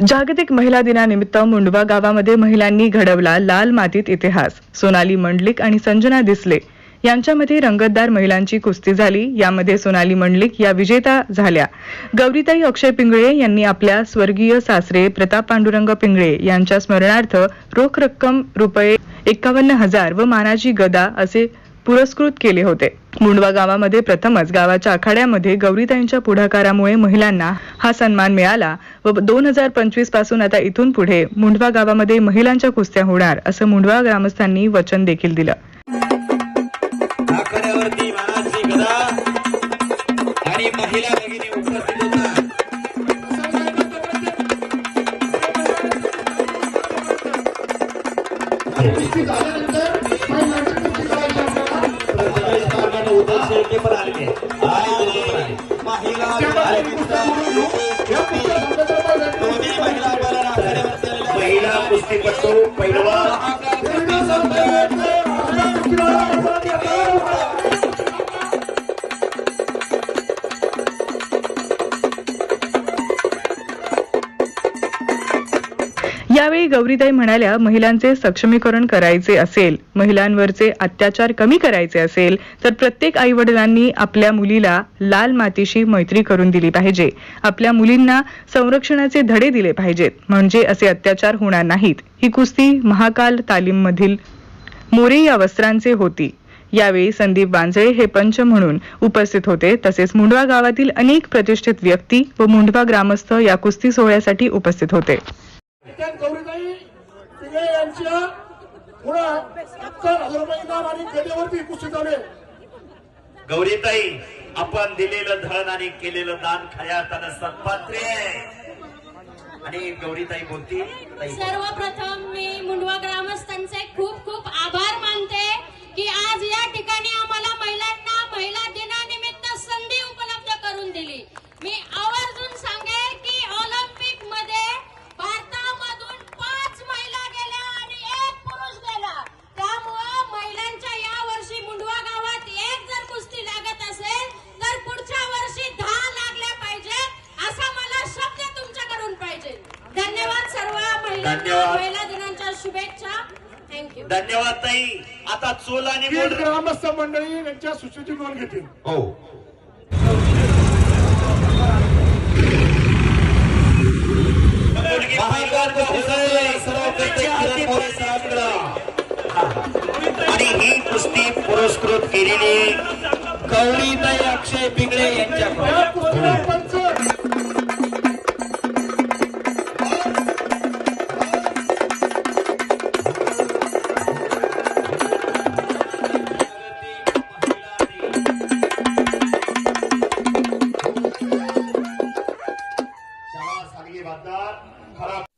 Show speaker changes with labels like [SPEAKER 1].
[SPEAKER 1] जागतिक महिला दिनानिमित्त मुंडवा गावामध्ये महिलांनी घडवला लाल मातीत इतिहास. सोनाली मंडलिक आणि संजना दिसले यांच्यामध्ये रंगतदार महिलांची कुस्ती झाली. यामध्ये सोनाली मंडलिक या विजेता झाल्या. गौरीताई अक्षय पिंगळे यांनी आपल्या स्वर्गीय सासरे प्रताप पांडुरंग पिंगळे यांच्या स्मरणार्थ रोख रक्कम रुपये एकावन्न हजार व मानाची गदा असे पुरस्कृत केले होते. मुंडवा गावामध्ये प्रथमच गावाच्या आखाड्यामध्ये गौरीताईंच्या पुढाकारामुळे महिलांना हा सन्मान मिळाला व दोन हजार पंचवीसपासून आता इथून पुढे मुंडवा गावामध्ये महिलांच्या कुस्त्या होणार असं मुंडवा ग्रामस्थांनी वचन देखील दिलं.
[SPEAKER 2] शेळके पण आले. आहेत.
[SPEAKER 3] महिला कुस्तीपटू पैलवान.
[SPEAKER 1] यावेळी गौरीताई म्हणाल्या महिलांचे सक्षमीकरण करायचे असेल महिलांवरचे अत्याचार कमी करायचे असेल तर प्रत्येक आई वडिलांनी आपल्या मुलीला लाल मातीशी मैत्री करून दिली पाहिजे. आपल्या मुलींना संरक्षणाचे धडे दिले पाहिजेत. म्हणजे असे अत्याचार होणार नाहीत. ही कुस्ती महाकाल तालीम मधील मोरे या वस्त्रांचे होती. यावेळी संदीप वांजळे हे पंच म्हणून उपस्थित होते. तसेच मुंडवा गावातील अनेक प्रतिष्ठित व्यक्ती व मुंडवा ग्रामस्थ या कुस्ती सोहळ्यासाठी उपस्थित होते.
[SPEAKER 4] त्यात गौरीताई पिंगळे यांच्या मुळे सत्तर हजार रुपये इनाम आणि गदेवरती कुस्ती झाले.
[SPEAKER 3] गौरीताई आपण दिलेलं धन आणि केलेलं दान खऱ्या अर्थानं सत्पात्रे. आहे आणि गौरीताई बोलती
[SPEAKER 5] सर्वप्रथम मी मुंडवा ग्रामस्थांचे खूप खूप आभार मानते की आज या ठिकाणी आम्हाला महिलांना महिला दिनानिमित्त संधी उपलब्ध करून दिली. मी आवर्जून सांगेल की ऑलिम्पिकमध्ये भारतामधून पाच महिला गेल्या आणि एक पुरुष गेला त्यामुळं महिलांच्या या वर्षी मुंडवा गावात एक जर कुस्ती लागत असेल तर पुढच्या वर्षी दहा लागल्या पाहिजेत असा मला शब्द तुमच्याकडून पाहिजे धन्यवाद सर्व महिलांना
[SPEAKER 3] धन्यवाद.
[SPEAKER 5] महिला दिनाच्या शुभेच्छा. थँक्यू
[SPEAKER 3] धन्यवाद ताई. आता चोल आणि
[SPEAKER 4] तीन ग्रामस्थ मंडळी यांच्या सूचनेची नोंद घेतील.
[SPEAKER 3] हो.
[SPEAKER 2] महाकाल कुस्तीचे सर्व करते किरण मोरे सरांकडं.
[SPEAKER 3] आणि ही कुस्ती पुरस्कृत केलेली
[SPEAKER 2] गौरीताई अक्षय पिंगळे यांच्याकडून
[SPEAKER 4] या कुस्तीला पण খারাপ